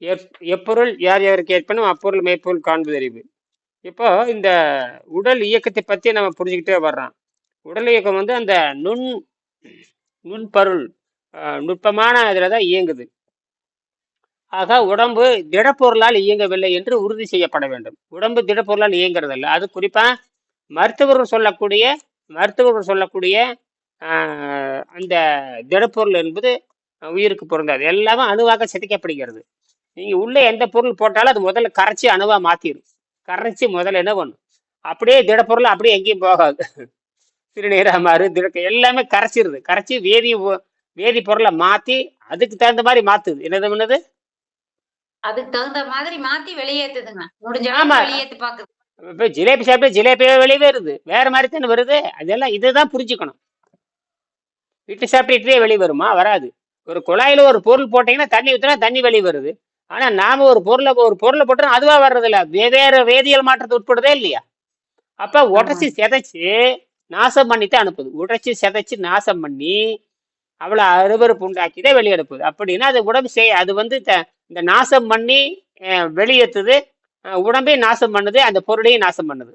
எப்- எப்பொருள் யார் யாருக்கு ஏற்பனும் அப்பொருள் மெய்ப்பொருள் காண்பது அறிவு இப்போ இந்த உடல் இயக்கத்தை பற்றி நம்ம புரிஞ்சுக்கிட்டே வர்றோம். உடல் இயக்கம் வந்து அந்த நுண் நுண்பொருள் நுட்பமான இதில் தான் இயங்குது. ஆக உடம்பு திடப்பொருளால் இயங்கவில்லை என்று உறுதி செய்யப்பட வேண்டும். உடம்பு திடப்பொருளால் இயங்குறதில்ல. அது குறிப்பாக மருத்துவர்கள் சொல்லக்கூடிய மருத்துவர்கள் சொல்லக்கூடிய அந்த திடப்பொருள் என்பது உயிருக்கு பொருந்தாது. எல்லாமே அணுவாக சிதைக்கப்படுகிறது. நீங்க உள்ள எந்த பொருள் போட்டாலும் அது முதல்ல கரைச்சி அணுவா மாத்திரும். கரைச்சி முதல்ல என்ன பண்ணும்? அப்படியே திடப்பொருள் அப்படியே எங்கேயும் போகாது. சிறுநீரா மாறு திடக்க எல்லாமே கரைச்சிருது. கரைச்சி வேதி வேதி பொருளை மாத்தி அதுக்கு தகுந்த மாதிரி மாத்துது. என்னது என்னது? அதுக்கு தகுந்த மாதிரி மாத்தி வெளியேத்துதுங்க. முடிஞ்ச வெளியேத்து பாக்குது. இப்போ ஜிலேபி சாப்பிட்டு ஜிலேபியே வெளியே வருது. வேற மாதிரி தானே வருது? அதெல்லாம் இதுதான் புரிஞ்சுக்கணும். இட்லி சாப்பிட்டு இட்லியே வெளியே வருமா? வராது. ஒரு குழாயில ஒரு பொருள் போட்டீங்கன்னா தண்ணி ஊற்றினா தண்ணி வெளியே வருது. ஆனா நாம ஒரு பொருளை ஒரு பொருளை போட்டோம் அதுவா வர்றது இல்ல வெவ்வேறு வேதியியல் மாற்றத்தை உட்படுதே இல்லையா? அப்ப உடச்சி சிதைச்சு நாசம் பண்ணிட்டு அனுப்புது. உடைச்சி சிதைச்சு நாசம் பண்ணி அவ்வளோ அருவருப்பு உண்டாக்கிட்டே வெளியே அனுப்புது அப்படின்னா அது உடம்பு செய் அது வந்து இந்த நாசம் பண்ணி அஹ், உடம்பையும் நாசம் பண்ணுது அந்த பொருளையும் நாசம் பண்ணுது.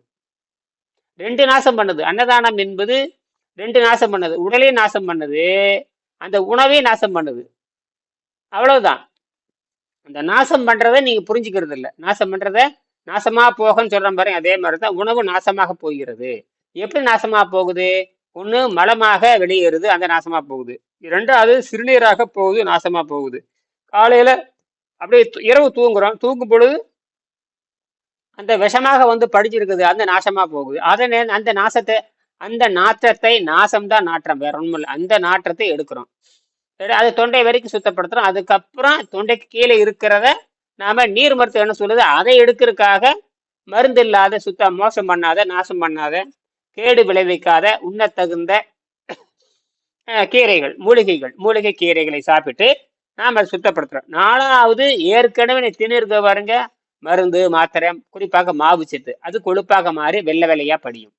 ரெண்டு நாசம் பண்ணுது. அன்னதானம் என்பது ரெண்டு நாசம் பண்ணுது. உடலையும் நாசம் பண்ணுது. அந்த உணவையும் நாசம் பண்ணுது. அவ்வளவுதான். அந்த நாசம் பண்றதை நீங்க புரிஞ்சுக்கிறது இல்ல. நாசம் பண்றத நாசமா போகன்னு சொல்ற பாருங்க அதே மாதிரி தான் உணவு நாசமாக போகிறது. எப்படி நாசமா போகுது? ஒண்ணு மலமாக வெளியேறுது அந்த நாசமா போகுது. இரண்டாவது சிறுநீராக போகுது நாசமா போகுது. காலையில அப்படியே இரவு தூங்குறோம். தூங்கும் பொழுது அந்த விஷமாக வந்து படிச்சிருக்குது அந்த நாசமா போகுது. அதை அந்த நாசத்தை அந்த நாற்றத்தை நாசம்தான் நாற்றம் வேற ஒன்றும் இல்லை. அந்த நாற்றத்தை எடுக்கிறோம். அது தொண்டை வரைக்கும் சுத்தப்படுத்துறோம் அதுக்கப்புறம் தொண்டைக்கு கீழே இருக்கிறத நாம நீர் மருத்துவம் என்ன சொல்லுது? அதை எடுக்கிறதுக்காக மருந்து இல்லாத சுத்த மோசம் பண்ணாத நாசம் பண்ணாத கேடு விளைவிக்காத உண்ணத்தகுந்த தகுந்த கீரைகள் மூலிகைகள் மூலிகை கீரைகளை சாப்பிட்டு நாம் அதை சுத்தப்படுத்துறோம். நாலாவது ஏற்கனவே திணிருக்க பாருங்க மருந்து மாத்திரை குறிப்பாக மாவு சத்து. அது கொழுப்பாக மாறி வெள்ளை வெள்ளையா படியும்.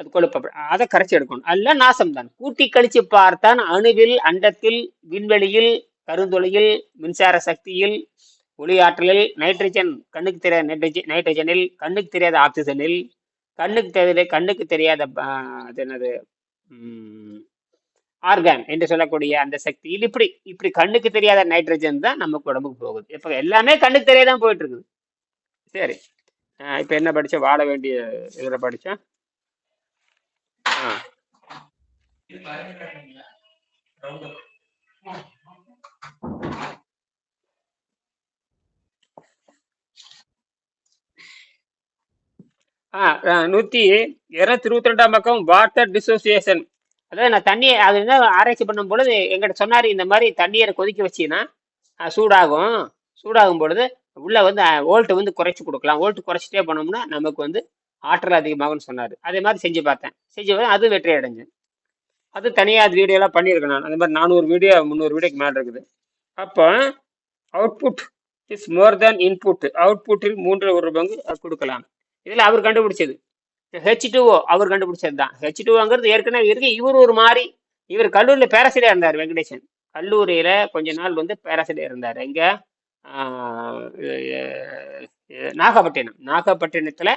அது கொழுப்ப அதை கரைச்சி எடுக்கணும். அல்ல நாசம் தான் கூட்டி கழிச்சு பார்த்தான் அணுவில் அண்டத்தில் விண்வெளியில் கருந்துளையில் மின்சார சக்தியில் ஒளி ஆற்றலில் நைட்ரஜன் கண்ணுக்கு தெரியாத நைட்ரஜன் நைட்ரஜனில் கண்ணுக்கு தெரியாத ஆக்சிஜனில் கண்ணுக்கு தெரியாத கண்ணுக்கு தெரியாத அது என்னது? ஆர்கான் என்று சொல்லக்கூடிய அந்த சக்தியில் இப்படி இப்படி கண்ணுக்கு தெரியாத நைட்ரஜன் தான் நமக்கு உடம்புக்கு போகுது. இப்போ எல்லாமே கண்ணுக்கு தெரியாதான் போயிட்டு இருக்குது. சரி. இப்போ என்ன படித்தோம் வாழ வேண்டிய இதில் படித்தோம் நூத்தி இருநூத்தி இருபத்தி ரெண்டாம் பக்கம் வாட்டர் டிசோசியேஷன் அதாவது நான் தண்ணியை அது என்ன ஆராய்ச்சி பண்ணும் பொழுது எங்கிட்ட சொன்னார் இந்த மாதிரி தண்ணீரை கொதிக்க வச்சீங்கன்னா சூடாகும். சூடாகும் பொழுது உள்ள வந்து ஓல்ட்டு வந்து குறைச்சி கொடுக்கலாம். ஓல்ட்டு குறைச்சிட்டே பண்ணோம்னா நமக்கு வந்து ஆற்றல் அதிகமாகும்னு சொன்னார். அதே மாதிரி செஞ்சு பார்த்தேன். செஞ்சு பார்த்தேன் அது வெற்றி அடைஞ்சேன். அது தனியாக அது வீடியோலாம் பண்ணியிருக்கேன் நான். அந்த மாதிரி நானூறு வீடியோ முந்நூறு வீடியோக்கு மேலே இருக்குது. அப்போ output is more than input அவுட்புட்டில் மூன்று ஒரு பங்கு கொடுக்கலாம். இதில் அவர் கண்டுபிடிச்சது. ஹெச் டூஓ அவர் கண்டுபிடிச்சது தான். ஹெச் டூஓங்கிறது ஏற்கனவே இருக்கு. இவர் ஒரு மாதிரி இவர் கல்லூரியில் பேராசிரியர் இருந்தார் வெங்கடேசன். கல்லூரியில் கொஞ்ச நாள் வந்து பேராசிரியர் இருந்தார். எங்கே? நாகப்பட்டினம். நாகப்பட்டினத்தில்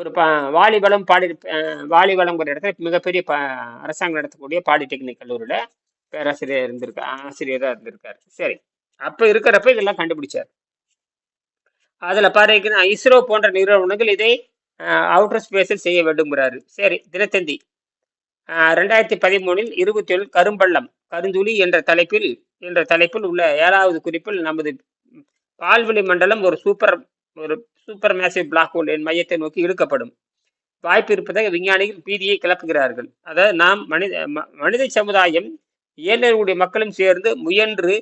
ஒரு ப வாலிபலம் பாடி அஹ், வாலிபலம்ங்கிற இடத்துல மிகப்பெரிய ப அரசாங்கம் நடத்தக்கூடிய பாலிடெக்னிக் கல்லூரியில் பேராசிரியர் இருந்திருக்கா ஆசிரியராக இருந்திருக்காரு. சரி. அப்போ இருக்கிறப்ப இதெல்லாம் கண்டுபிடிச்சார். அதில் பாருங்கன்னா இஸ்ரோ போன்ற நிறுவனங்கள் இதை அவுட்டர் ஸ்பேஸில் செய்ய வேண்டும்ங்கிறாரு. சரி தினத்தந்தி. ரெண்டாயிரத்தி பதிமூணில் இருபத்தி ஏழு கரும்பள்ளம் கருந்துளி என்ற தலைப்பில் என்ற தலைப்பில் உள்ள ஏழாவது குறிப்பில் நமது பால்வெளி மண்டலம் ஒரு சூப்பர் ஒரு சூப்பர் மேசிவ் பிளாக் ஹோலின் மையத்தை நோக்கி இழுக்கப்படும். வாய்ப்பு இருப்பதாக விஞ்ஞானிகள் பீதியை கிளப்புகிறார்கள். அதாவது நாம் மனித மனித சமுதாயம் இயற்கையுடைய மக்களும் சேர்ந்து முயன்று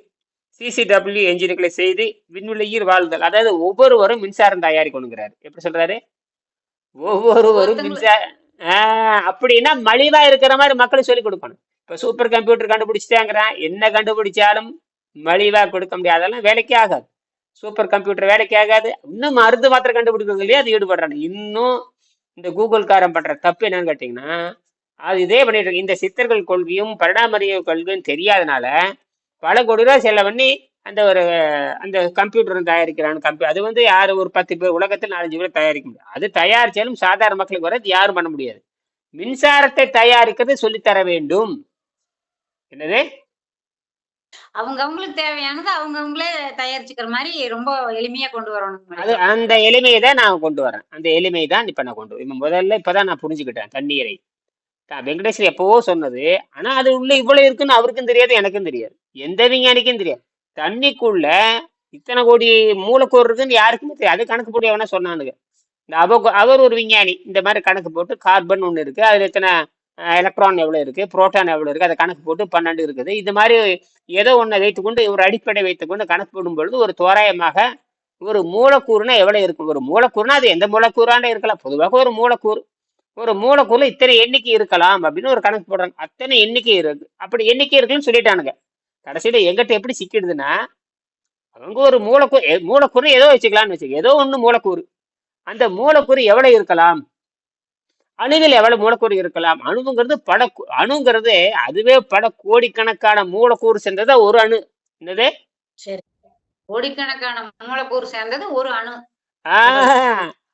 சிசிடபிள்யூ என்ஜின்களை செய்து விண்வெளியில் வாழ்தல் அதாவது ஒவ்வொருவரும் மின்சாரம் தயாரிக்கணுங்கிறாரு எப்படி சொல்றாரு? ஒவ்வொருவரும் மின்சார அப்படின்னா மலிவா இருக்கிற மாதிரி மக்களுக்கு சொல்லிக் கொடுக்கணும். இப்ப சூப்பர் கம்ப்யூட்டர் கண்டுபிடிச்சிட்டாங்கிறான். என்ன கண்டுபிடிச்சாலும் மலிவா கொடுக்க முடியாது. அதெல்லாம் வேலைக்கே ஆகாது. சூப்பர் கம்ப்யூட்டர் வேலைக்கு ஆகாது. இன்னும் மருந்து மாத்திரை கண்டுபிடிக்கிறது இல்லையா அது ஈடுபடுறாங்க. இன்னும் இந்த கூகுள் காரம் பண்ற தப்பு என்னன்னு கேட்டீங்கன்னா அது இதே பண்ணிட்டு இருக்கு. இந்த சித்தர்கள் கொள்கையும் பரிணாமரிய கொள்கையும் தெரியாதனால பல கோடி ரூபாய் செல்ல பண்ணி அந்த ஒரு அந்த கம்ப்யூட்டர் தயாரிக்கிறான் கம்ப்யூ அது வந்து யார் ஒரு பத்து பேர் உலகத்தில் நாலஞ்சு பேர் தயாரிக்க முடியும் அது தயாரிச்சாலும் சாதாரண மக்களுக்கு வர யாரும் பண்ண முடியாது. மின்சாரத்தை தயாரிக்கிறது சொல்லித்தர வேண்டும். என்னது? அவங்க அவங்களுக்கு தேவையானது அவங்க அவங்களே தயாரிச்சுக்கிற மாதிரி ரொம்ப எளிமையா கொண்டு வரணும் அது அந்த எளிமையை தான் நான் கொண்டு வரேன். அந்த எளிமை தான் இப்ப நான் கொண்டு வரேன். இப்ப முதல்ல இப்பதான் நான் புரிஞ்சுக்கிட்டேன் தண்ணீரை. வெங்கடேஸ்வர் எப்பவோ சொன்னது ஆனா அது உள்ள இவ்வளவு இருக்குன்னு அவருக்கும் தெரியாது எனக்கும் தெரியாது. எந்த விஞ்ஞானிக்கும் தெரியாது. தண்ணிக்குள்ள இத்தனை கோடி மூலக்கூறு இருக்குன்னு யாருக்குமே தெரியாது. அது கணக்கு போட்டு எவனா சொன்னானுங்க. இந்த அவ அவர் ஒரு விஞ்ஞானி. இந்த மாதிரி கணக்கு போட்டு கார்பன் ஒன்று இருக்கு. அதுல எத்தனை எலக்ட்ரான் எவ்வளோ இருக்குது புரோட்டான் எவ்வளோ இருக்குது அதை கணக்கு போட்டு பன்னெண்டு இருக்குது. இது மாதிரி ஏதோ ஒன்றை வைத்துக்கொண்டு ஒரு அடிப்படை வைத்துக்கொண்டு கணக்கு போடும் பொழுது ஒரு தோராயமாக ஒரு மூலக்கூறுனா எவ்வளோ இருக்கும்? ஒரு மூலக்கூறுனா அது எந்த மூலக்கூறாண்ட இருக்கலாம்? பொதுவாக ஒரு மூலக்கூறு. ஒரு மூலக்கூறுல இத்தனை எண்ணிக்கை இருக்கலாம் அப்படின்னு ஒரு கணக்கு போடுறாங்க. அத்தனை எண்ணிக்கை இருக்கு. அப்படி எண்ணிக்கை இருக்குன்னு சொல்லிட்டானுங்க. கடைசியில் எங்கிட்ட எப்படி சிக்கிடுதுன்னா அவங்க ஒரு மூலக்கூறு மூலக்கூறு ஏதோ வச்சுக்கலாம்னு வச்சுக்க. ஏதோ ஒன்று மூலக்கூறு. அந்த மூலக்கூறு எவ்வளோ இருக்கலாம்? அணுவில் எவ்வளவு மூலக்கூறு இருக்கலாம்? அணுங்கிறது கு- அணுங்கிறது அதுவே பல கோடிக்கணக்கான மூலக்கூறு சேர்ந்ததா ஒரு அணு. என்னது? கோடிக்கணக்கான மூலக்கூறு சேர்ந்தது ஒரு அணு.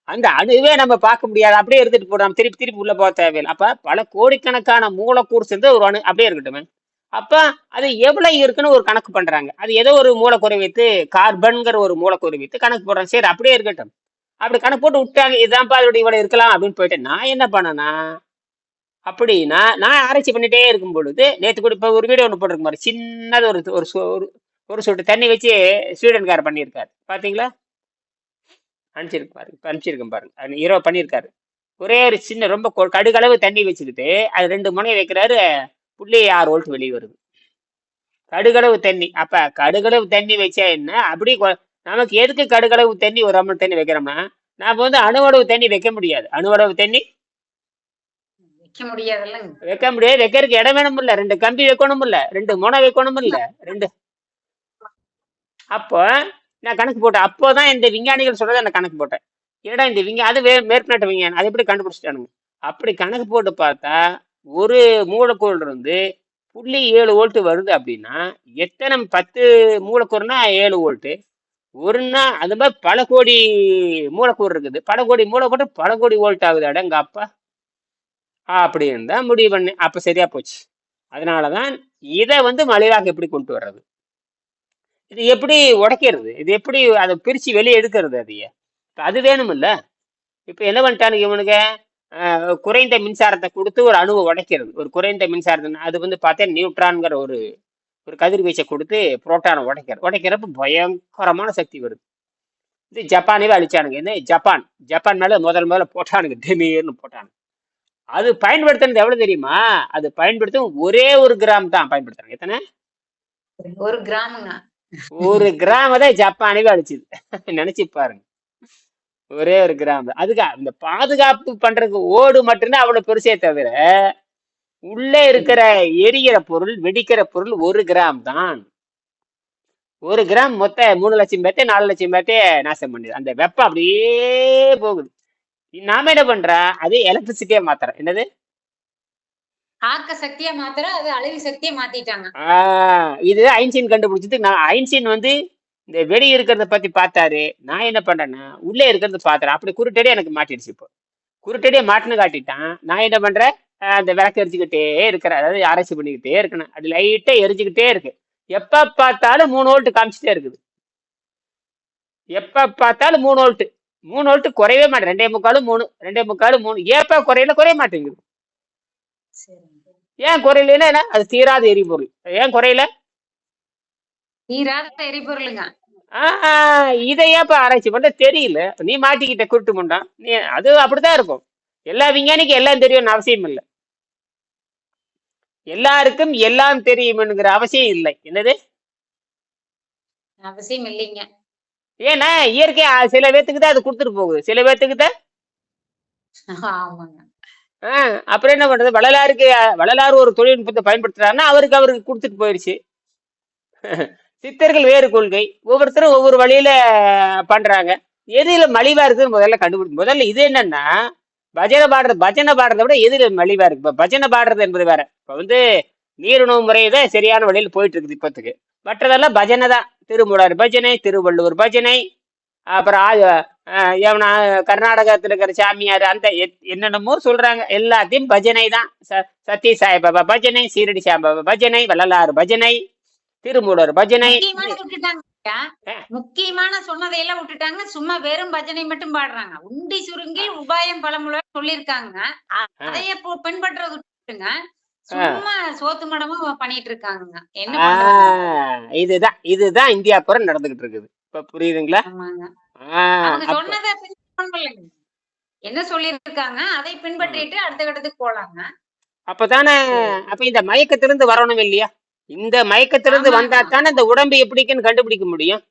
அந்த அணுவே நம்ம பார்க்க முடியாது. அப்படியே எடுத்துட்டு போறோம். திருப்பி திருப்பி உள்ள போக தேவையில்லை. அப்ப பல கோடிக்கணக்கான மூலக்கூறு சேர்ந்த ஒரு அணு. அப்படியே இருக்கட்டுமே. அப்ப அது எவ்வளவு இருக்குன்னு ஒரு கணக்கு பண்றாங்க. அது ஏதோ ஒரு மூலக்கூறை வைத்து கார்பன்கிற ஒரு மூலக்கூறை வைத்து கணக்கு போடுறாங்க. சரி அப்படியே இருக்கட்டும். அப்படி கணக்கு போட்டு விட்டாங்க இதுதான்ப்பா அதோட இவ்வளோ இருக்கலாம் அப்படின்னு போயிட்டு நான் என்ன பண்ணேன்னா அப்படின்னா நான் ஆராய்ச்சி பண்ணிட்டே இருக்கும் பொழுது நேற்று கூட இப்போ ஒரு வீடியோ ஒன்று போட்டிருக்க மாதிரி சின்னது ஒரு ஒரு சொ- ஒரு ஒரு சொட்டு தண்ணி வச்சு ஸ்வீடன்கார பண்ணியிருக்காரு. பார்த்தீங்களா? அனுப்பிச்சிருக்கு பாருங்க இப்ப அனுப்பிச்சிருக்கேன் பாருங்க. அது இரவு பண்ணியிருக்காரு. ஒரே ஒரு சின்ன ரொம்ப கொ- கடுகளவு தண்ணி வச்சுக்கிட்டு அது ரெண்டு முனையை வைக்கிறாரு புள்ளி ஆறு வோல்ட் வெளியே வருது. கடுகளவு தண்ணி அப்போ கடுகளவு தண்ணி வச்சா என்ன அப்படி கொ- நமக்கு எதுக்கு கடுகளவு தண்ணி ஒரு அம்மன் தண்ணி வைக்கிறோம்னா நாம வந்து அணுவளவு தண்ணி வைக்க முடியாது. அணுவளவு தண்ணி வைக்க முடியாதுல்லங்க வைக்க முடியாது. வைக்கிறதுக்கு இடம் வேணும் இல்ல ரெண்டு கம்பி வைக்கணும் இல்ல ரெண்டு முனை வைக்கணும் இல்ல ரெண்டு. அப்போ நான் கணக்கு போட்டேன். அப்போதான் இந்த விஞ்ஞானிகள் சொல்றதை நான் கணக்கு போட்டேன். ஏடா இந்த விஞ்ஞா அது மேற்நாட்டு விஞ்ஞானம். அது எப்படி கண்டுபிடிச்சிட்டானுங்க? அப்படி கணக்கு போட்டு பார்த்தா ஒரு மூலக்கூறு இருந்து புள்ளி ஏழு வோல்ட் வருது அப்படின்னா எத்தனை பத்து மூலக்கூறுனா ஏழு ஒரு ஒருன்னா அது மாதிரி பல கோடி மூலக்கூறு இருக்குது. பல கோடி மூலக்கூறு பல கோடி வோல்ட் ஆகுது அடங்க அப்பா? அப்படின்னு தான் முடிவு பண்ணேன் அப்ப சரியா போச்சு. அதனாலதான் இதை வந்து மலிவாக எப்படி கொண்டு வர்றது? இது எப்படி உடைக்கிறது? இது எப்படி அதை பிரிச்சு வெளியே எடுக்கிறது அதைய? அது வேணுமில்ல. இப்போ என்ன பண்ணிட்டானுங்க இவனுங்க? ஆஹ், குறைந்த மின்சாரத்தை கொடுத்து ஒரு அணுவை உடைக்கிறது. ஒரு குறைந்த மின்சாரத்தை அது வந்து பார்த்தா நியூட்ரான்கிற ஒரு ஒரு கதிர்வீச்சை கொடுத்து புரோட்டானை உடைக்கிறது. உடைக்கிறப்ப பயங்கரமான சக்தி வருது. இது ஜப்பானவே அழிச்சானுங்க. என்ன? ஜப்பான். ஜப்பான் மேல முதல் முதல்ல போட்டானுங்க. டெமீர்னு போட்டானுங்க. அது பயன்படுத்துனது எவ்வளவு தெரியுமா? அது பயன்படுத்தும் ஒரே ஒரு கிராம் தான் பயன்படுத்துறாங்க. எத்தனை? ஒரு கிராமுங்க. ஒரு கிராம தான் ஜப்பானவே அழிச்சுது. நினைச்சு பாருங்க. ஒரே ஒரு கிராம் அதுக்கு இந்த பாதுகாப்பு பண்றதுக்கு ஓடு மட்டும்தான் அவ்வளவு பெருசே தவிர உள்ளே இருக்கிற எரிகிற பொருள் வெடிக்கிற பொருள் ஒரு கிராம் தான். ஒரு கிராம் மொத்த மூணு லட்சம் பேர்த்தே நாலு லட்சம் பேர்த்தே நாசம் பண்ணுது. அந்த வெப்பம் அப்படியே போகுது. நாம என்ன பண்றா? அது எலக்ட்ரிசிட்டியா மாத்துறோம் என்னது? ஆக்க சக்தியா மாத்திர அது அழிவு சக்தியா மாத்திட்டாங்க. ஆஹ் இது ஐன்ஸ்டீன் கண்டுபிடிச்சது நான் ஐன்ஸ்டீன் வந்து இந்த வெடி இருக்கிறத பத்தி பார்த்தாரு. நான் என்ன பண்றேன்னா உள்ளே இருக்கிறத பார்த்தேன் அப்படி குருட்டடியே எனக்கு மாட்டிடுச்சு இப்போ. குருட்டடியே மாட்டுன்னு காட்டிட்டான். நான் என்ன பண்றேன்? அந்த விளக்கு எரிச்சுக்கிட்டே இருக்கிறேன் அதாவது ஆராய்ச்சி பண்ணிக்கிட்டே இருக்கணும். அது லைட்டா எரிஞ்சுக்கிட்டே இருக்கு. எப்ப பார்த்தாலும் மூணு வோல்ட் காமிச்சிட்டே இருக்குது. எப்ப பார்த்தாலும் மூணு வோல்ட் மூணு வோல்ட் குறையவே மாட்டேன் ரெண்டே முக்காலும் மூணு ரெண்டே முக்காலும் மூணு. ஏப்ப குறையல குறைய மாட்டேங்குது. ஏன் குறையலன்னா என்ன? அது தீராத எரிபொருள். ஏன் குறையல? தீராத எரிபொருளுங்க. இதை ஏப்ப ஆராய்ச்சி பண்ண? தெரியல. நீ மாட்டிக்கிட்ட குருட்டு முண்டான் நீ அது அப்படிதான் இருக்கும். எல்லா விஞ்ஞானிக்கும் எல்லாம் தெரியும்னு அவசியம் இல்லை எல்லாருக்கும் எல்லாம் தெரியும்ங்கிற அவசியம் இல்லை. என்னது? அவசியம் இல்லைங்க. ஏன்னா இயற்கை ஆ- சில பேத்துக்கு தான் அது கொடுத்துட்டு போகுது. சில பேத்துக்கு தான்? ஆஹ் அப்புறம் என்ன பண்றது? வள்ளலாருக்கு அஹ், வள்ளலார் ஒரு தொழில்நுட்பத்தை பயன்படுத்துறாருன்னா அவருக்கு அவருக்கு கொடுத்துட்டு போயிருச்சு. சித்தர்கள் வேறு கொள்கை. ஒவ்வொருத்தரும் ஒவ்வொரு வழியில பண்றாங்க. எதுல மலிவா இருக்குன்னு முதல்ல கண்டுபிடி முதல்ல இது என்னன்னா பஜனை பாடுறது பஜனை பாடுறதை விட எதுல மலிவா இருக்கு. இப்ப பஜனை பாடுறது என்பது வேற. இப்ப வந்து நீருணவு முறை தான் சரியான வழியில் போயிட்டு இருக்குது இப்பத்துக்கு. மற்றதெல்லாம் பஜனை தான். திருமூலர் பஜனை திருவள்ளுவர் பஜனை அப்புறம் ஆ- எவனா கர்நாடகத்தில் இருக்கிற சாமியார் அந்த எத்- என்னென்னமோ சொல்றாங்க. எல்லாத்தையும் பஜனை தான். ச- சத்ய சாய்பாபா பஜனை சீரடி சாய்பாபா பஜனை வள்ளலாறு பஜனை திருமூலர் பஜனை. முக்கியமான சொன்னதையெல்லாம் விட்டுட்டாங்க. சும்மா வெறும் பஜனை மட்டும் பாடுறாங்க. உண்டி சுருங்கி உபாயம் பழமுறை சொல்லியிருக்காங்க. அ- அதைய பு- பின்பற்றுறது விட்டுங்க சும்மா சோத்து மடமா பண்ணிட்டு இருக்காங்க என்ன இதுதான் இதுதான் இந்தியா பூரா நடந்துகிட்டு இருக்குது. இப்ப புரியுதுங்களா? அவங்க சொன்னதை. என்ன சொல்லியிருக்காங்க? அதை பின்பற்றிட்டு அடுத்த கட்டத்துக்கு போலாங்க. அப்பதானே அப்ப இந்த மயக்கத்திலிருந்து வரணும் இல்லையா? இந்த மயக்கத்திலிருந்து வந்தா. தானே இந்த உடம்பு எப்படிக்குன்னு கண்டுபிடிக்க முடியும்?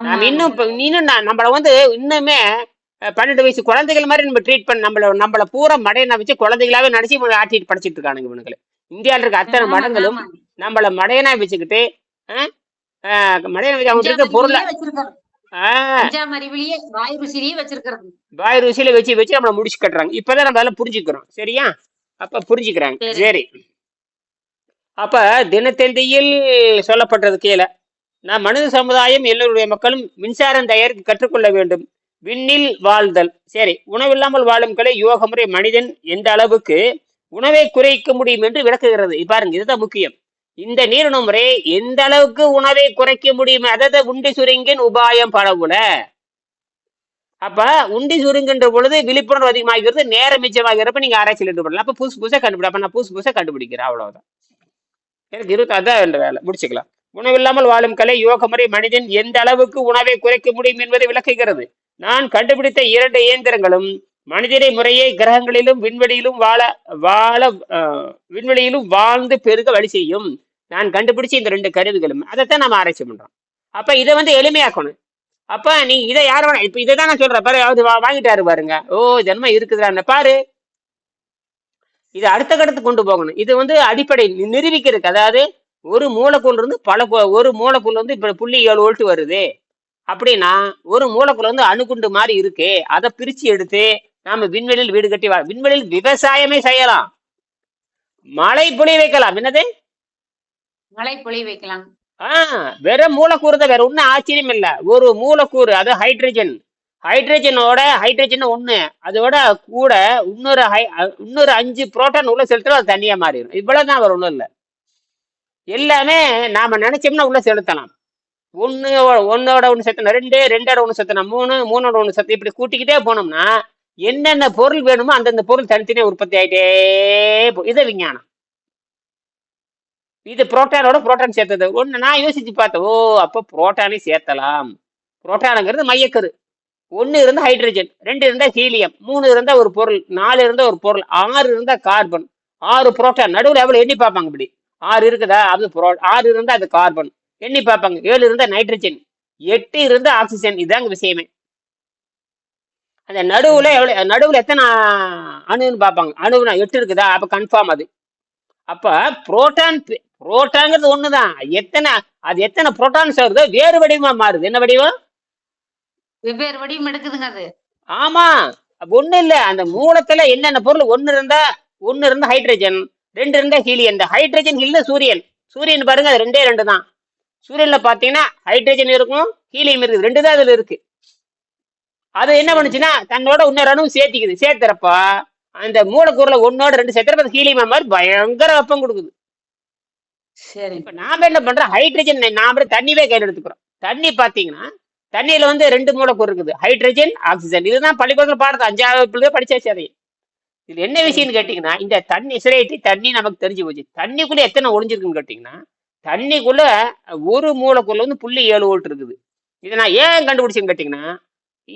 நாம. இன்னும் இப்ப இன்னும் நம்மள வந்து இன்னுமே பன்னெண்டு வயசு குழந்தைகள் மாதிரி நம்ம ட்ரீட் பண்ண நம்மள நம்மள பூரா மடையனை வச்சு குழந்தைகளாவே நினைச்சு ஆட்டிட்டு படிச்சிட்டு இருக்கானுங்க இவனுங்களை. இந்தியால இருக்க அத்தனை மடங்களும். நம்மள மடையனா வச்சுக்கிட்டு மடையனை வச்சு அவங்க இருக்க பொருளை வாயு ருசியில வச்சு வச்சு நம்மள முடிச்சு கட்டுறாங்க. இப்பதான் நம்ம அதெல்லாம் புரிஞ்சுக்கிறோம். சரியா? அப்ப புரிஞ்சுக்கிறாங்க. சரி. அப்ப தினத்தந்தியில் சொல்லப்பட்டது கீழே. நான் மனித சமுதாயம் எல்லோருடைய மக்களும் மின்சாரம் தயாரிக்க கற்றுக்கொள்ள வேண்டும். விண்ணில் வாழ்தல். சரி உணவில்லாமல் வாழும் கலை யோக முறை மனிதன் எந்த அளவுக்கு உணவை குறைக்க முடியும் என்று விளக்குகிறது. பாருங்க இதுதான் முக்கியம். இந்த நீரிணு முறை எந்த அளவுக்கு உணவை குறைக்க முடியும்? அதாவது உண்டி சுருங்கின் உபாயம் பரவுல. அப்ப உண்டி சுருங்குன்ற பொழுது விழிப்புணர்வு அதிகமாகிறது நேரம் மிச்சமாகிறப்ப நீங்க ஆராய்ச்சியில் ஈடுபடலாம். அப்ப புதுசு புதுசாக கண்டுபிடி அப்ப நான் புதுசு புதுசாக கண்டுபிடிக்கிறேன் அவ்வளவுதான். எனக்கு இருபத்தி அதான் என்ற வேலை. முடிச்சுக்கலாம். உணவில்லாமல் வாழும் கலை யோக முறை மனிதன் எந்த அளவுக்கு உணவை குறைக்க முடியும் என்பதை விளக்குகிறது. நான் கண்டுபிடித்த இரண்டு இயந்திரங்களும் மனிதனை முறையே கிரகங்களிலும் விண்வெளியிலும் வாழ வாழ விண்வெளியிலும் வாழ்ந்து பெருக வழி செய்யும். நான் கண்டுபிடிச்ச இந்த ரெண்டு கருவிகளும். அதைத்தான் நம்ம ஆராய்ச்சி பண்றோம். அப்ப இதை வந்து எளிமையாக்கணும். அப்ப நீ இதை யார் வேணா இப்ப இதை தான் நான் சொல்றேன். பாரு அது வா- வாங்கிட்டாரு பாருங்க. ஓ ஜென்மம் இருக்குதுடா. பாரு இது அடுத்த கட்டத்துக்கு கொண்டு போகணும். இது வந்து அடிப்படை நிரூபிக்கிறதுக்கு அதாவது ஒரு மூலக்கூறு இருந்து பல ஒரு மூலக்கூறு வந்து இப்ப புள்ளி ஏழு வோல்ட் வருது. அப்படின்னா ஒரு மூலக்கூறு வந்து அணுகுண்டு மாதிரி இருக்கு அதை பிரிச்சு எடுத்து நாம விண்வெளியில் வீடு கட்டி வா விண்வெளியில் விவசாயமே செய்யலாம். மழை பொழி வைக்கலாம். என்னது? மழை பொழி வைக்கலாம். ஆஹ் வெறும் மூலக்கூறு தான் வேற ஒன்றும் ஆச்சரியம் இல்ல. ஒரு மூலக்கூறு அது ஹைட்ரஜன் ஹைட்ரஜனோட ஹைட்ரஜன் ஒன்று அதோட கூட இன்னொரு ஹை- அ- இன்னொரு அஞ்சு புரோட்டான் உள்ள செலுத்தலாம் அது தனியாக மாறிடும். இவ்வளோதான் அவர் ஒன்றும் இல்லை. எல்லாமே நாம நினச்சோம்னா உள்ள செலுத்தலாம். ஒன்று ஒன்னோட ஒன்று செத்தணும் ரெண்டு ரெண்டோட ஒன்று செத்தணும் மூணு மூணோட ஒன்று செத்தணும் இப்படி கூட்டிக்கிட்டே போனோம்னா என்னென்ன பொருள் வேணுமோ அந்தந்த பொருள் தனித்தனியா உற்பத்தி ஆகிட்டே போ இதை விஞ்ஞானம். இது புரோட்டானோட புரோட்டான் சேர்த்தது. ஒன்று நான் யோசிச்சு பார்த்தேன். ஓ அப்போ புரோட்டானே சேர்த்தலாம். புரோட்டானுங்கிறது மையக்கரு. ஒன்னு இருந்தால் ஹைட்ரஜன் ரெண்டு இருந்தால் ஹீலியம் மூணு இருந்தால் ஒரு பொருள் நாலு இருந்தால் ஒரு பொருள் ஆறு இருந்தால் கார்பன் ஆறு புரோட்டான் நடுவில் எவ்வளோ எண்ணி பார்ப்பாங்க இப்படி? ஆறு இருக்குதா? அது புரோ ஆறு இருந்தால் அது கார்பன் எண்ணி பார்ப்பாங்க. ஏழு இருந்தால் நைட்ரஜன் எட்டு இருந்தால் ஆக்சிஜன் இதுதாங்க விஷயமே. அந்த நடுவில் எவ்வளோ நடுவில் எத்தனை அணுன்னு பார்ப்பாங்க. அணுனா எட்டு இருக்குதா? அப்போ கன்ஃபார்ம் அது. அப்போ புரோட்டான் புரோட்டாங்கிறது ஒண்ணுதான். எத்தனை அது எத்தனை புரோட்டான்ஸ் வருதோ வேறு வடிவமாக மாறுது. என்ன வடிவம்? வெவ்வேறு வடிவம் எடுக்குதுங்க அது. ஆமா. அப்ப ஒண்ணு இல்ல. அந்த மூலத்துல என்னென்ன பொருள்? ஒண்ணு இருந்தா ஒண்ணு இருந்தா ஹைட்ரஜன் ரெண்டு இருந்தா ஹீலியன் இந்த ஹைட்ரஜன் இல்ல சூரியன். சூரியன் பாருங்க அது ரெண்டே ரெண்டு தான். சூரியன்ல பாத்தீங்கன்னா ஹைட்ரஜன் இருக்கும் ஹீலியம் இருக்குது. ரெண்டு தான் அதுல இருக்கு. அது என்ன பண்ணுச்சுன்னா தன்னோட இன்னொரு அணு சேர்த்திக்குது. சேர்த்துறப்ப அந்த மூலக்கூறுல ஒன்னோட ரெண்டு சேர்த்துறப்ப அது ஹீலியம் மாதிரி பயங்கர வெப்பம் கொடுக்குது. சரி. இப்ப நாம என்ன பண்றோம்? ஹைட்ரஜன் நாம தண்ணிவே கையில் எடுத்துக்கிறோம். தண்ணி பாத்தீங்கன்னா தண்ணியில வந்து ரெண்டு மூலக்கூறு இருக்குது. ஹைட்ரஜன் ஆக்சிஜன் இதுதான் பள்ளிக்கூடத்தில் பாடத்து அஞ்சாவது பிள்ளை படிச்சாச்சு அதை இது என்ன விஷயம்னு கேட்டீங்கன்னா இந்த தண்ணி சிறையிட்டு தண்ணி நமக்கு தெரிஞ்சு போச்சு. தண்ணிக்குள்ள எத்தனை ஒளிஞ்சிருக்குன்னு கேட்டீங்கன்னா தண்ணிக்குள்ள ஒரு மூலக்குள்ள வந்து புள்ளி ஏழு ஓல்ட் இருக்குது. இதை நான் ஏன் கண்டுபிடிச்சேன்னு கேட்டீங்கன்னா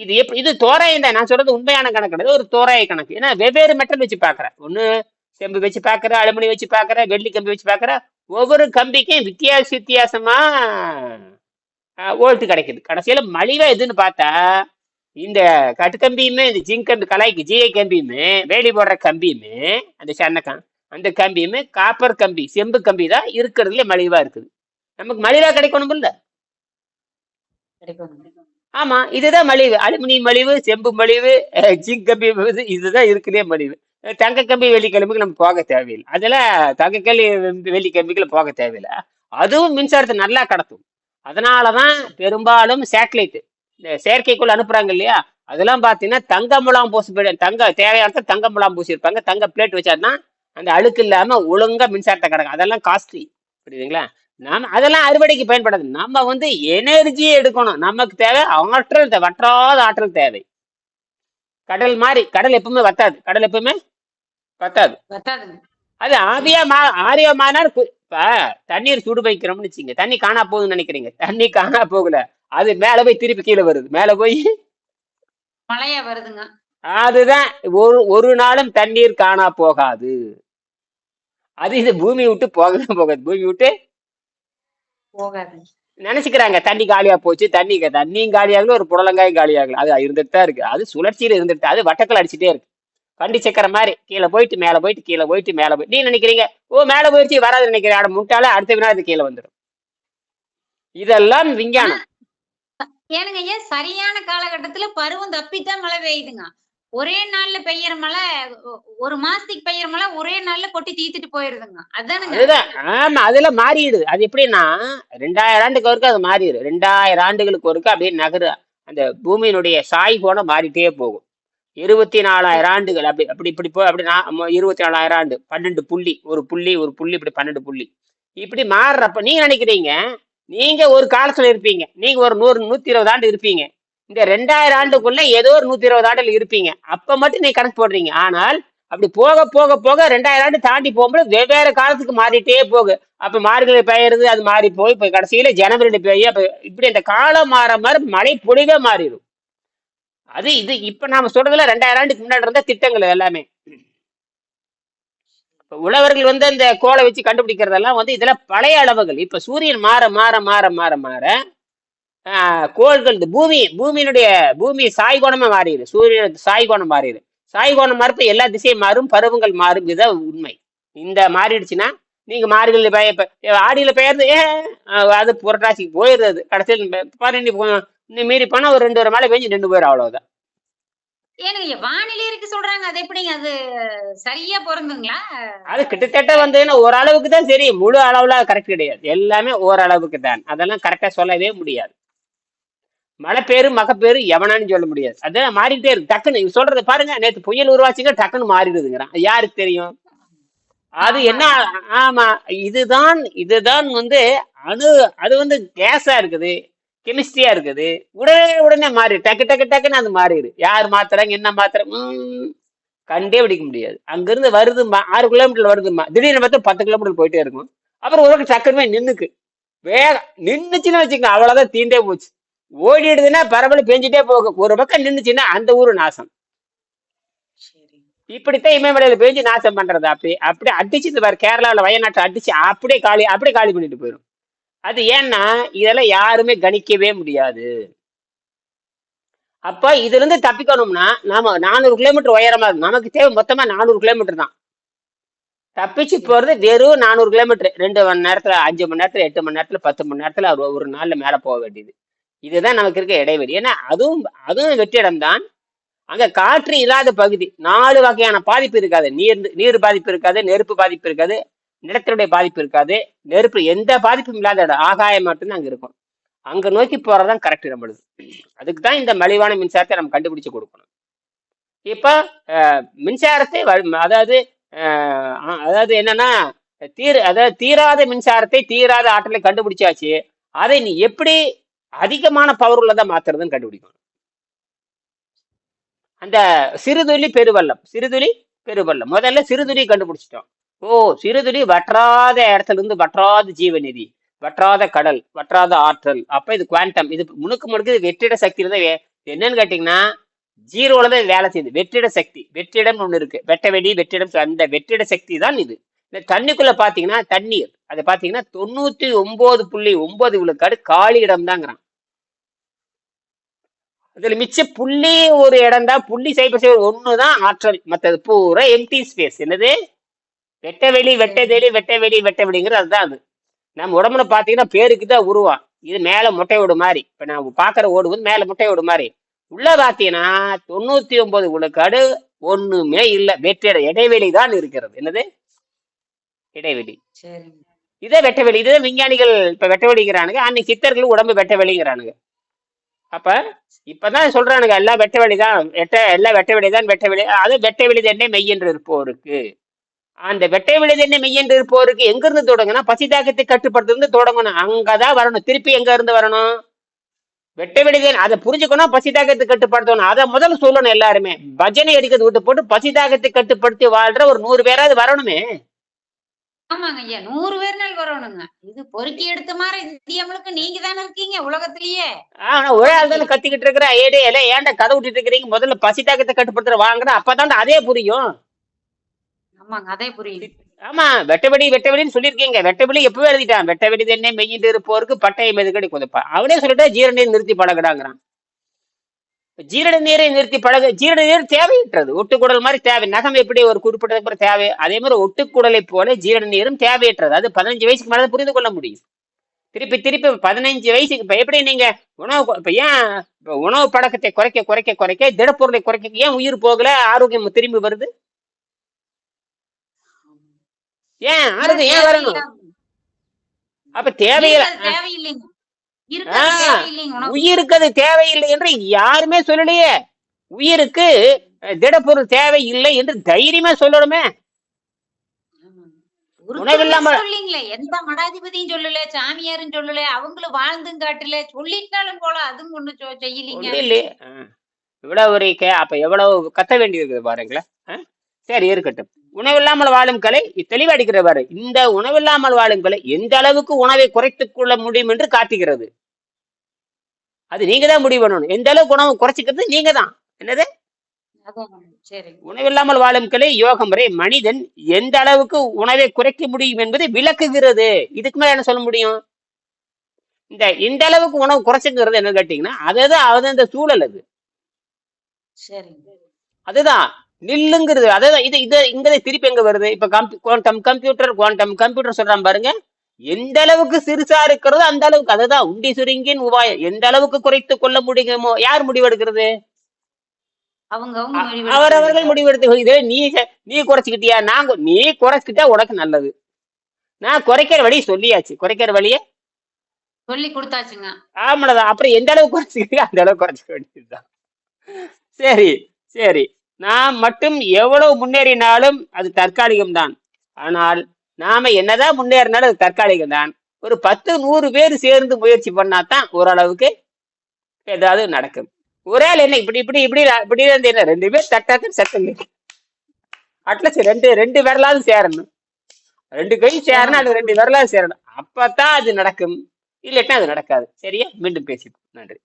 இது எப்படி இது தோராயம் தான். நான் சொல்றது உண்மையான கணக்கு கிடையாது. ஒரு தோராய கணக்கு. ஏன்னா வெவ்வேறு மெட்டல் வச்சு பார்க்கறேன் ஒண்ணு செம்பு வச்சு பார்க்கற அலுமினி வச்சு பார்க்கற வெள்ளி கம்பி வச்சு பார்க்கற ஒவ்வொரு கம்பிக்கும் வித்தியாச வித்தியாசமா வோல்ட் கிடைக்குது. கடைசியில மலிவா எதுன்னு பார்த்தா இந்த கட்டுக்கம்பியுமே இந்த ஜிங்க் கம்பி கலாய்க்கு ஜிஐ கம்பியுமே வேலி போடுற கம்பியுமே அந்த சன்னக்கம் அந்த கம்பியுமே காப்பர் கம்பி செம்பு கம்பி தான் இருக்கிறதுல மலிவா இருக்குது. நமக்கு மலிவா கிடைக்கணும் இல்ல? கிடைக்கும் ஆமா இதுதான் மலிவு. அலுமினியம் மலிவு செம்பு மலிவு ஜிங்க் கம்பி இதுதான் இருக்குதே மலிவு. தங்க கம்பி வெள்ளி கம்பிக்கு நம்ம போக தேவையில்லை. அதெல்லாம் தங்க கல்லி வெள்ளி கம்பிக்குள்ள போக தேவையில்லை. அதுவும் மின்சாரத்தை நல்லா கடத்தும். அதனாலதான் பெரும்பாலும் சேட்டலைட் இந்த செயற்கைக்குள் அனுப்புறாங்க இல்லையா அதெல்லாம் பார்த்தீங்கன்னா தங்க முலாம் பூசி போய் தங்க தேவையான தங்க முலாம் பூசி இருப்பாங்க தங்க பிளேட் வச்சாருன்னா அந்த அழுக்கு இல்லாம ஒழுங்கா மின்சாரத்தை கிடக்கும். அதெல்லாம் காஸ்ட்லி புரியுதுங்களா? நாம அதெல்லாம் அறுவடைக்கு பயன்படாது. நம்ம வந்து எனர்ஜி எடுக்கணும். நமக்கு தேவை ஆற்றல் தேவை. வற்றாத ஆற்றல் தேவை. கடல் மாதிரி கடல் எப்பவுமே வத்தாது. கடல் எப்பவுமே வத்தாது. அது ஆவியா மா ஆரியமானால் கு- இப்ப தண்ணீர் சுடு வைக்கிறோம்னு வச்சுங்க. தண்ணி காணா போகுதுன்னு நினைக்கிறீங்க. தண்ணி காணா போகல. அது மேல போய் திருப்பி கீழே வருது. மேல போய் மழையா வருதுங்க. அதுதான். ஒரு ஒரு நாளும் தண்ணீர் காணா போகாது. அது இது பூமி விட்டு போகவே போகாது. பூமி விட்டு போகாது. நினைச்சுக்கிறாங்க. தண்ணி காலியா போச்சு. தண்ணி தண்ணியும் காலியாகல ஒரு புடலங்காயும் காலியாகல. அது இருந்துட்டு தான் இருக்கு. அது சுழற்சியில இருந்துட்டு அது வட்டக்கல் அடிச்சுட்டே இருக்கு. கண்டி சக்கர மாதிரி கீழே போயிட்டு மேல போயிட்டு கீழே போயிட்டு மேல போய் நீ நினைக்கிறீங்க? ஓ மேல போயிடுச்சு வராது நினைக்கிறேன். ஆட முட்டால அடுத்த வினா அது கீழே வந்துடும் இதெல்லாம் விஞ்ஞானம். ஏனுங்க ஏன் சரியான காலகட்டத்துல பருவம் தப்பித்தான் மழை பெய்யுதுங்க. ஒரே நாள்ல பெய்யற மழை ஒரு மாசத்துக்கு பெய்யற மழை ஒரே நாள்ல கொட்டி தீத்துட்டு போயிருதுங்க. அதானுங்க. ஆமா அதெல்லாம் மாறிடுது. அது எப்படின்னா ரெண்டாயிரம் ஆண்டுக்கு ஒருக்க அது மாறிடும் ரெண்டாயிரம் ஆண்டுகளுக்கு ஒருக்க அப்படியே நகரு அந்த பூமியினுடைய சாய் கோணம் மாறிட்டே போகும். இருபத்தி நாலாயிரம் ஆண்டுகள். அப்படி அப்படி இப்படி போ அப்படி நான் இருபத்தி நாலாயிரம் ஆண்டு. பன்னெண்டு புள்ளி. ஒரு புள்ளி ஒரு புள்ளி இப்படி பன்னெண்டு புள்ளி. இப்படி மாறுறப்ப நீங்க நினைக்கிறீங்க? நீங்க ஒரு காலத்துல இருப்பீங்க. நீங்க ஒரு நூறு நூத்தி இருபது ஆண்டு இருப்பீங்க. இந்த ரெண்டாயிரம் ஆண்டுக்குள்ள ஏதோ ஒரு நூத்தி இருபது ஆண்டுல இருப்பீங்க. அப்ப மட்டும் நீங்க கணக்கு போடுறீங்க. ஆனால் அப்படி போக போக போக ரெண்டாயிரம் ஆண்டு தாண்டி போகும்போது வெவ்வேறு காலத்துக்கு மாறிட்டே போகு. அப்ப மார்கழி பெயருது அது மாறி போய் இப்ப கடைசியில ஜனவரியில பெய்ய இப்படி அந்த காலம் மாற மாதிரி மழை பொழிவே மாறிடும். அது இது இப்ப நாம சொல்றதுல ரெண்டாயிரம் ஆண்டுக்கு முன்னாடி இருந்த திட்டங்கள் எல்லாமே. இப்ப உழவர்கள் வந்து அந்த கோலை வச்சு கண்டுபிடிக்கிறதெல்லாம் வந்து இதெல்லாம் பழைய அளவுகள். இப்ப சூரியன் மாற மாற மாற மாற மாற ஆஹ், கோள்கள் இந்த பூமி பூமியினுடைய பூமி சாய்கோணமா மாறிடு சூரியன் சாய்கோணம் மாறிடு சாய்கோணம் மாறப்ப எல்லா திசையும் மாறும் பருவங்கள் மாறும் இதுதான் உண்மை. இந்த மாறிடுச்சுன்னா நீங்க மார்கழி பெய்ய ஆடியில பெயர்ந்து ஏ அது புரட்டாசிக்கு போயிடுறது கடைசியில் பாரு இன்னும் மீறி போனா ஒரு ரெண்டு ஒரு மழை பெஞ்சு ரெண்டு போயிடும் அவ்வளவுதான். ஏனுங்க வானிலை இருக்கு சொல்றாங்க. அது எப்படிங்க? அது சரியா பொருந்துங்களா அது கிட்டத்தட்ட வந்து ஓரளவுக்கு தான் சரி. முழு அளவுல கரெக்ட் கிடையாது. எல்லாமே ஓரளவுக்கு தான். அதெல்லாம் கரெக்டா சொல்லவே முடியாது. மழை பேரு மகப்பேரு எவனான்னு சொல்ல முடியாது. அதான் மாறிக்கிட்டே இருக்கு. டக்குன்னு இவங்க சொல்றத பாருங்க. நேத்து புயல் உருவாச்சுங்க டக்குன்னு மாறிடுதுங்கிறான். யாருக்கு தெரியும்? அது என்ன ஆமா. இதுதான் இதுதான் வந்து அணு அது வந்து கேஸா இருக்குது. கெமிஸ்ட்ரியா இருக்குது. உடனே உடனே மாறி. டக்கு டக்கு டக்குன்னு அது மாறிடுது. யார் மாத்துறாங்க என்ன மாத்துறாங்க கண்டே பிடிக்க முடியாது. அங்கிருந்து வருதுமா ஆறு கிலோமீட்டர் வருதுமா திடீர்னு பார்த்தா பத்து கிலோமீட்டர் போயிட்டே இருக்கும். அப்புறம் ஒரு பக்கம் டக்குன்னு நின்னுக்கு. வேகம் நின்னுச்சுன்னு வச்சுக்கோங்க அவ்வளவுதான் தீண்டே போச்சு. ஓடிடுதுன்னா பரவல் பெஞ்சிட்டே போகும் ஒரு பக்கம் நின்னுச்சுன்னா அந்த ஊரு நாசம். இப்படித்தான் இமயமலையில பெஞ்சு நாசம் பண்றது. அப்படி அப்படியே அடிச்சு இந்த பாரு கேரளாவில் வயநாட்டை அடிச்சு அப்படியே காலி அப்படியே காலி பண்ணிட்டு போயிடும் அது ஏன்னா இதெல்லாம் யாருமே கணிக்கவே முடியாது. அப்ப இதுல இருந்து தப்பிக்கணும்னா நாம நானூறு கிலோமீட்டர் உயரமா இருக்கும் நமக்கு தேவை மொத்தமா நானூறு கிலோமீட்டர் தான். தப்பிச்சு போறது வெறும் நானூறு கிலோமீட்டர். ரெண்டு மணி நேரத்துல அஞ்சு மணி நேரத்துல எட்டு மணி நேரத்துல பத்து மணி நேரத்துல ஒரு- ஒரு நாள்ல மேல போக வேண்டியது. இதுதான் நமக்கு இருக்க இடைவெளி. ஏன்னா அதுவும் அதுவும் வெற்றிடம் தான். அங்க காற்று இல்லாத பகுதி. நாலு வகையான பாதிப்பு இருக்காது. நீர் நீர் பாதிப்பு இருக்காது நெருப்பு பாதிப்பு இருக்காது. நிலத்தினுடைய பாதிப்பு இருக்காது. நெருப்பு எந்த பாதிப்பும் இல்லாத இடம். ஆகாயம் மட்டும்தான் அங்க இருக்கும். அங்க நோக்கி போறதுதான் கரெக்ட் நம்மளுது அதுக்கு தான் இந்த மலிவான மின்சாரத்தை நம்ம கண்டுபிடிச்சு கொடுக்கணும். இப்போ அஹ், மின்சாரத்தை அதாவது அஹ், அதாவது என்னன்னா தீர் அதாவது தீராத மின்சாரத்தை தீராத ஆற்றலை கண்டுபிடிச்சாச்சு. அதை நீ எப்படி அதிகமான பவர் உள்ளதா மாத்துறதுன்னு கண்டுபிடிக்கணும். அந்த சிறுதுளி பெருவெள்ளம். சிறுதுளி பெருவெள்ளம். முதல்ல சிறுதுளி கண்டுபிடிச்சிட்டோம். ஓ சிறுதுளி வற்றாத இடத்துல இருந்து வற்றாத ஜீவநிதி வற்றாத கடல் வற்றாத ஆற்றல். அப்ப இது குவாண்டம் இது முழுக்க முழுக்க இது வெற்றிட சக்தியில தான். வே- என்னன்னு கேட்டீங்கன்னா ஜீரோல தான் வேலை செய்யுது. வெற்றிட சக்தி. வெற்றிடம் ஒண்ணு இருக்கு. வெட்ட வெடி வெற்றிடம். அந்த வெற்றிட சக்தி தான் இது. இந்த தண்ணிக்குள்ள பாத்தீங்கன்னா தண்ணீர். அதை பாத்தீங்கன்னா தொண்ணூத்தி ஒன்பது புள்ளி ஒன்பது விழுக்காடு காலி இடம் தாங்கிறான். அதுல மிச்ச புள்ளி ஒரு இடம் தான். புள்ளி சைபர் சைபர் ஒண்ணுதான் ஆற்றல். மத்தது பூரா எம்டி ஸ்பேஸ் என்னது? வெட்ட வெளி வெட்ட வெளி வெட்ட வெளி வெட்ட வெளிங்கிறது அதுதான் அது. நம்ம உடம்புல பாத்தீங்கன்னா பேருக்கு தான் உருவம். இது மேல முட்டை ஓடு மாதிரி. இப்ப நான் பாக்குற ஓடு வந்து மேல முட்டை ஓடு மாதிரி. உள்ள பாத்தீங்கன்னா தொண்ணூத்தி ஒன்பது விழுக்காடு ஒண்ணுமே இல்ல. வெற்றிட இடைவெளி தான் இருக்கிறது. என்னது? இடைவெளி. இதே வெட்ட வெளி இதே விஞ்ஞானிகள் இப்ப வெட்ட வெளிங்கிறானுங்க அன்னைக்கு சித்தர்கள் உடம்பு வெட்ட வெளிங்கிறானுங்க அப்ப இப்பதான் சொல்றானுங்க எல்லாம் வெட்ட வெளிதான் வெட்ட எல்லாம் வெட்ட வெளிதான் வெட்ட வெளி அது வெட்ட வெளி தண்ணே மெய்யென்று இருப்போருக்கு. அந்த வெட்டை வெளி தண்ணே மெய்யென்று இருப்போருக்கு எங்க இருந்து தொடங்கினா பசி தாக்கத்தை கட்டுப்படுத்துறது தொடங்கணும். அங்கதான் வரணும். திருப்பி எங்க இருந்து வரணும்? வெட்ட வெளிதன் அதை புரிஞ்சுக்கணும் பசி தாக்கத்தை கட்டுப்படுத்தணும். அதை முதல்ல சொல்லணும் எல்லாருமே. பஜனை அடிக்கிறது விட்டு போட்டு பசி தாக்கத்தை கட்டுப்படுத்தி வாழ்ற ஒரு நூறு பேராவது வரணுமே. ஆமாங்க ஐயா. நூறு பேர் நாள் வரணுங்க. இது பொறுக்கி எடுத்த மாதிரி இந்தியா முழுக்க நீங்க தானே இருக்கீங்க உலகத்திலேயே. ஆனா ஒரே ஆள் தானே கத்திக்கிட்டு இருக்கிற ஏடே ஏன்டா கதை விட்டுட்டு இருக்கிறீங்க? முதல்ல பசி தாக்கத்தை கட்டுப்படுத்துற வாங்கினா அப்பதான் அதே புரியும். ஆமாங்க அதே புரியுது. ஆமா வெட்டவெளி வெட்டவெளின்னு சொல்லியிருக்கீங்க. வெட்டவெளி எப்பவே எழுதிட்டான். வெட்டவெளி தென்னை மெய்யிட்டு இருப்போருக்கு பட்டை மெதுக்கடி குதப்பா. அவனே சொல்லிட்டா ஜீரண நீர் நிறுத்தி பழகுடாங்கிறான் ஜீரண நீரை நிறுத்தி பழகு ஜீரண நீர் தேவையற்றது. ஒட்டுக்குடல் மாதிரி தேவை. நகம் எப்படி ஒரு குறிப்பிட்டதுக்கு அப்புறம் தேவை? அதே மாதிரி ஒட்டுக்குடலை போல ஜீரண நீரும் தேவையற்றது. அது பதினஞ்சு வயசுக்கு மேலே புரிந்து கொள்ள முடியும். திருப்பி திருப்பி பதினஞ்சு வயசுக்கு இப்ப எப்படி நீங்க உணவு இப்ப ஏன் உணவு பழக்கத்தை குறைக்க குறைக்க குறைக்க திடப்பொருளை குறைக்க ஏன் உயிர் போகல? ஆரோக்கியம் திரும்பி வருது? ஏன்? ஆரோக்கியம் ஏன் வரணும்? அப்ப தேவையில்லை. உயிருக்கு அது தேவையில்லை என்று யாருமே சொல்லலையே. உயிருக்கு திடப்பொருள் தேவையில்லை என்று தைரியமா சொல்லணுமே. எந்த மடாதிபதியும் சொல்லல சாமியாரும் சொல்லல அவங்களும் வாழ்ந்தும் காட்டல சொல்லிட்டாலும் போல அதுவும் ஒண்ணு செய்யலீங்க. இவ்வளவு ஒரு அப்ப எவ்வளவு கத்த வேண்டியிருக்குது பாருங்களேன். சரி இருக்கட்டும். உணவில்லாமல் வாழும் கலை தெளிவா அடிக்கிற பாரு. இந்த உணவில்லாமல் வாழும் கலை எந்த அளவுக்கு உணவை குறைத்துக் கொள்ள முடியும் என்று காட்டுகிறது. அது நீங்க தான் முடிவு பண்ணணும். எந்த அளவுக்கு உணவு குறைச்சிக்கிறது நீங்க தான். என்னது? உணவில்லாமல் வாழும் கலை யோக முறை. மனிதன் எந்த அளவுக்கு உணவை குறைக்க முடியும் என்பதை விளக்குகிறது. இதுக்கு மேல என்ன சொல்ல முடியும்? இந்த இந்த அளவுக்கு உணவு குறைச்சுங்கிறது என்ன கேட்டீங்கன்னா அதுதான் அது அந்த சூழல் அது. அதுதான். நில்லுங்கிறது. அதுதான் இது இது இங்க திருப்பி எங்க வருது? இப்ப குவாண்டம் கம்ப்யூட்டர் குவாண்டம் கம்ப்யூட்டர் சொல்றான் பாருங்க. எந்த அளவுக்கு சிறுசா இருக்கிறதோ அந்த அளவுக்கு அதுதான் உண்டி சுருங்கின் உபாயம் எந்த அளவுக்கு குறைத்து கொள்ள முடியுமோ யார் முடிவெடுக்கிறது. அவரவர்கள் முடிவெடுத்து இது நீ நீ குறைச்சிக்கிட்டியா? நான் கு- நீ குறைச்சிக்கிட்டா உனக்கு நல்லது. நான் குறைக்கிற வழி சொல்லியாச்சு. குறைக்கிற வழியே? சொல்லி கொடுத்தாச்சுங்க. ஆமாடா. அப்புறம் எந்த அளவுக்கு குறைச்சிக்கிட்டியா அந்த அளவுக்கு குறைச்சிக்க வேண்டியதுதான். சரி சரி. நாம் மட்டும் எவ்வளவு முன்னேறினாலும் அது தற்காலிகம் தான் ஆனால் நாம என்னதான் முன்னேறினாலும் அது தற்காலிகம் தான் ஒரு பத்து நூறு பேர் சேர்ந்து முயற்சி பண்ணாதான் ஓரளவுக்கு ஏதாவது நடக்கும். ஒரு ஆள் என்ன இப்படி இப்படி இப்படி இப்படி என்ன ரெண்டு பேர் தட்டாக்கு சட்டம் அட்லீஸ்ட் ரெண்டு ரெண்டு விரலாவது சேரணும். ரெண்டு கை சேரணும் அது ரெண்டு விரலாவது சேரணும். அப்பதான் அது நடக்கும். இல்லைன்னா அது நடக்காது. சரியா? மீண்டும் பேசிப்போம். நன்றி.